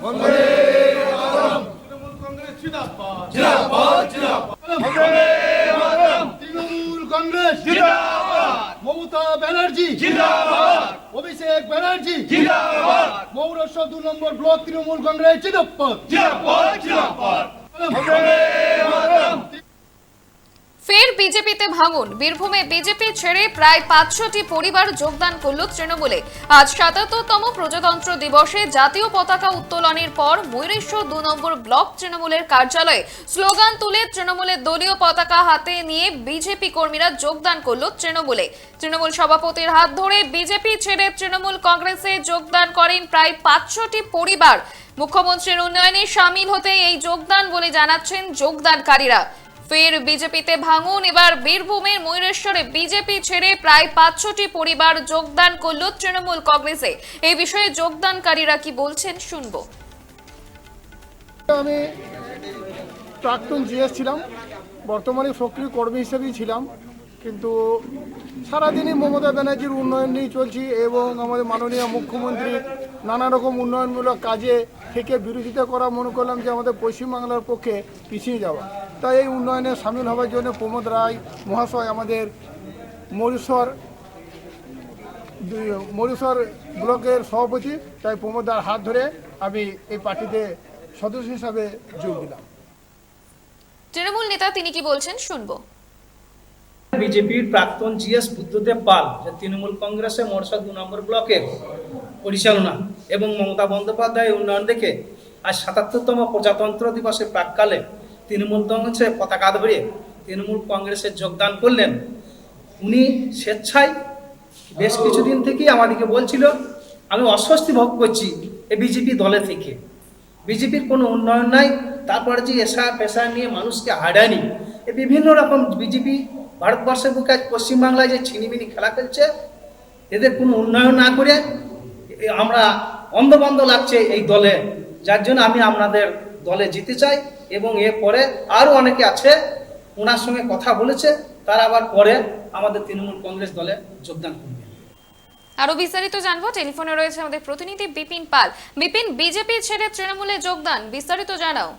তৃণমূল কংগ্রেস জিন্দাবাদ তৃণমূল কংগ্রেস মমতা ব্যানার্জি অভিষেক ব্যানার্জি মৌরস্ব দু নম্বর ব্লক তৃণমূল কংগ্রেস জিন্দাবাদ ফের বিজেপিতে ভাঙন। বীরভূমে বিজেপি ছেড়ে প্রায় পাঁচশোটি পরিবার যোগদান করল তৃণমূলে। আজ সাতাত্তরতম প্রজাতন্ত্র দিবসে জাতীয় পতাকা উত্তোলনের পর ময়ূরেশ্বর দু নম্বর ব্লক তৃণমূলের কার্যালয়ে স্লোগান তুলে তৃণমূলের দলীয় পতাকা হাতে নিয়ে বিজেপি কর্মীরা যোগদান করল তৃণমূলে। তৃণমূল সভাপতির হাত ধরে বিজেপি ছেড়ে তৃণমূল কংগ্রেসে যোগদান করেন প্রায় পাঁচশোটি পরিবার। মুখ্যমন্ত্রীর উন্নয়নে সামিল হতে এই যোগদান বলে জানাচ্ছেন যোগদানকারীরা। ফের বিজেপিতে ভাঙুন। এবার বীরভূমের ময়ূরেশ্বরে বিজেপি ছেড়ে প্রায় পাঁচশোটি পরিবার যোগদান করল তৃণমূল কংগ্রেসে। এই বিষয়ে যোগদানকারীরা কি বলছেন শুনব। আমি প্রাক্তন জিএস ছিলাম, বর্তমানে সক্রিয় কর্মী হিসেবেই ছিলাম। কিন্তু সারাদিনই মমতা ব্যানার্জির উন্নয়ন নিয়ে চলছি এবং আমাদের মাননীয় মুখ্যমন্ত্রী নানা রকম উন্নয়নমূলক কাজে থেকে বিরোধিতা করা মনে করলাম যে আমাদের পশ্চিমবাংলার পক্ষে পিছিয়ে যাওয়া। তাই এই উন্নয়নে সামিল হওয়ার জন্য প্রমোদ রায় মহাশয় আমাদের মরীশ্বর দুই- মরীশ্বর ব্লকের সভাপতি, তাই প্রমোদ প্রমোদার হাত ধরে আমি এই পার্টিতে সদস্য হিসাবে যোগ দিলাম। তৃণমূল নেতা তিনি কি বলছেন শুনব। বিজেপির প্রাক্তন জিএস বুদ্ধদেব পাল, যে তৃণমূল কংগ্রেসে মরসা দু নম্বর ব্লকের পরিচালনা, এবং মমতা বন্দ্যোপাধ্যায়ের উন্নয়ন দেখে আজ সাতাত্তরতম প্রজাতন্ত্র দিবসের প্রাককালে তৃণমূল কংগ্রেসে পতাকা ধরে তৃণমূল কংগ্রেসে যোগদান করলেন। উনি স্বেচ্ছায় বেশ কিছুদিন থেকেই আমাদেরকে বলছিল, আমি অস্বস্তি ভোগ করছি এই বিজেপি দলে থেকে। বিজেপির কোনো উন্নয়ন নাই, তারপরে যে এসা পেশা নিয়ে মানুষকে হারায়নি এ বিভিন্ন রকম বিজেপি ভারতবর্ষের বুকে আজ পশ্চিমবাংলায় যে ছিনিমিনি খেলা খেলছে এদের কোনো উন্নয়ন না করে আমরা অন্ধবন্ধ লাগছে এই দলে। যার জন্য আমি আপনাদের দলে যেতে চাই এবং এরপরে আরও অনেকে আছে ওনার সঙ্গে কথা বলেছে তারা আবার পরে আমাদের তৃণমূল কংগ্রেস দলে যোগদান করবে। আরও বিস্তারিত জানব টেলিফোনে রয়েছে আমাদের প্রতিনিধি বিপিন পাল। বিপিন বিজেপি ছেড়ে তৃণমূলে যোগদান বিস্তারিত জানাও।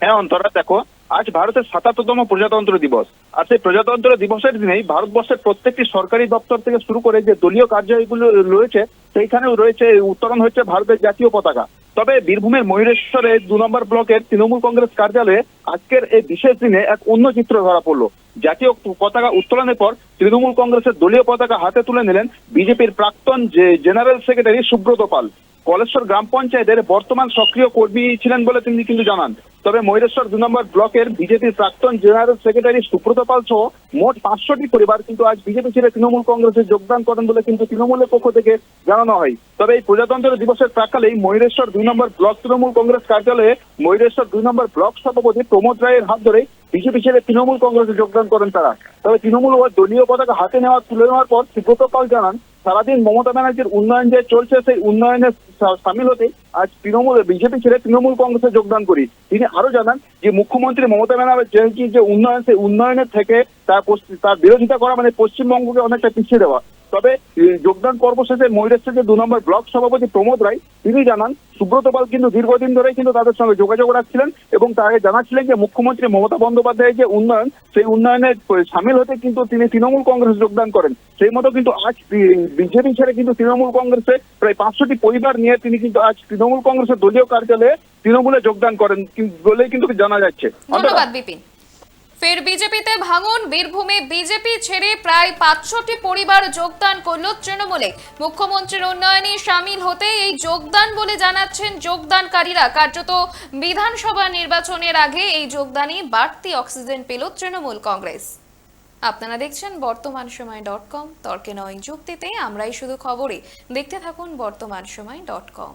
হ্যাঁ অন্তরা দেখো আজ ভারতের সাতাত্তরতম প্রজাতন্ত্র দিবস। আর সেই প্রজাতন্ত্র দিবসের দিনেই ভারতবর্ষের প্রত্যেকটি সরকারি দপ্তর থেকে শুরু করে যে দলীয় কার্যালয়গুলো রয়েছে, সেইখানেও রয়েছে উত্তরণ হচ্ছে ভারতের জাতীয় পতাকা। তবে বীরভূমের ময়ূরেশ্বরে দু নম্বর ব্লকের তৃণমূল কংগ্রেস কার্যালয়ে আজকের এই বিশেষ দিনে এক অন্য চিত্র ধরা পড়ল। জাতীয় পতাকা উত্তোলনের পর তৃণমূল কংগ্রেসের দলীয় পতাকা হাতে তুলে নিলেন বিজেপির প্রাক্তন যে জেনারেল সেক্রেটারি সুব্রত পাল। কলেশ্বর গ্রাম পঞ্চায়েতের বর্তমান সক্রিয় কর্মী ছিলেন বলে তিনি কিন্তু জানান। তবে ময়ূরেশ্বর দু নম্বর ব্লকের বিজেপির প্রাক্তন জেনারেল সেক্রেটারি সুব্রত পাল সহ মোট পাঁচশোটি পরিবার কিন্তু আজ বিজেপি ছেড়ে তৃণমূল কংগ্রেসে যোগদান করেন বলে কিন্তু তৃণমূলের পক্ষ থেকে জানানো হয়। তবে এই প্রজাতন্ত্র দিবসের প্রাকালেই ময়ূরেশ্বর দুই নম্বর ব্লক তৃণমূল কংগ্রেস কার্যালয়ে ময়ূরেশ্বর দুই নম্বর ব্লক সভাপতি প্রমোদ রায়ের হাত ধরে বিজেপি ছেড়ে তৃণমূল কংগ্রেসে যোগদান করেন তারা। তবে তৃণমূল ও দলীয় পতাকা হাতে নেওয়া, তুলে নেওয়ার পর সুব্রত পাল জানান, সারাদিন মমতা ব্যানার্জির উন্নয়ন যে চলছে, সেই উন্নয়নে সামিল হতে আজ তৃণমূল, বিজেপি ছেড়ে তৃণমূল কংগ্রেসে যোগদান করি। তিনি আরও জানান যে, মুখ্যমন্ত্রী মমতা ব্যানার্জি যে উন্নয়ন, সেই উন্নয়নের থেকে তার তার বিরোধিতা করা মানে পশ্চিমবঙ্গকে অনেকটা পিছিয়ে দেওয়া। তবে যোগদান পর্ব শেষে ময়ূরেশ্বর দু নম্বর ব্লক সভাপতি প্রমোদ রায়, তিনি জানান, সুব্রত পাল কিন্তু দীর্ঘদিন ধরেই কিন্তু তাদের সঙ্গে যোগাযোগ রাখছিলেন এবং তাকে জানাচ্ছিলেন যে, মুখ্যমন্ত্রী মমতা বন্দ্যোপাধ্যায়ের যে উন্নয়ন, সেই উন্নয়নে সামিল হতে কিন্তু তিনি তৃণমূল কংগ্রেস যোগদান করেন। সেই মতো কিন্তু আজ বিজেপি ছেড়ে কিন্তু তৃণমূল কংগ্রেসে প্রায় পাঁচশোটি পরিবার নিয়ে তিনি কিন্তু আজ তৃণমূল কংগ্রেসের দলীয় কার্যালয়ে তৃণমূলে যোগদান করেন বলেই কিন্তু জানা যাচ্ছে। ধন্যবাদ বিপিন। ফের বিজেপিতে ভাঙন বীরভূমে বিজেপি ছেড়ে প্রায় পাঁচশোটি পরিবার যোগদান করল তৃণমূলে। মুখ্যমন্ত্রীর উন্নয়নে সামিল হতে এই যোগদান বলে জানাচ্ছেন যোগদানকারীরা। কার্যত বিধানসভা নির্বাচনের আগে এই যোগদানে বাড়তি অক্সিজেন পেল তৃণমূল কংগ্রেস। আপনারা দেখছেন বর্তমান সময় ডট কম। তর্কে নয় যুক্তিতে আমরাই শুধু খবরে। দেখতে থাকুন বর্তমান সময় ডট কম।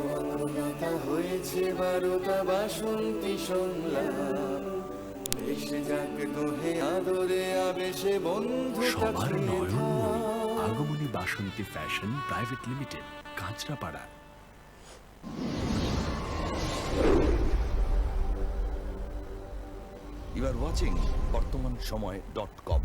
হয়েছে বারোটা বাসন্তী সংলাপ এসে যাক তোহে আদরে আবেশে বন্ধু সবার আগমনী Basanti fashion private limited Kanchrapara. You are watching Bartaman Samay dot com.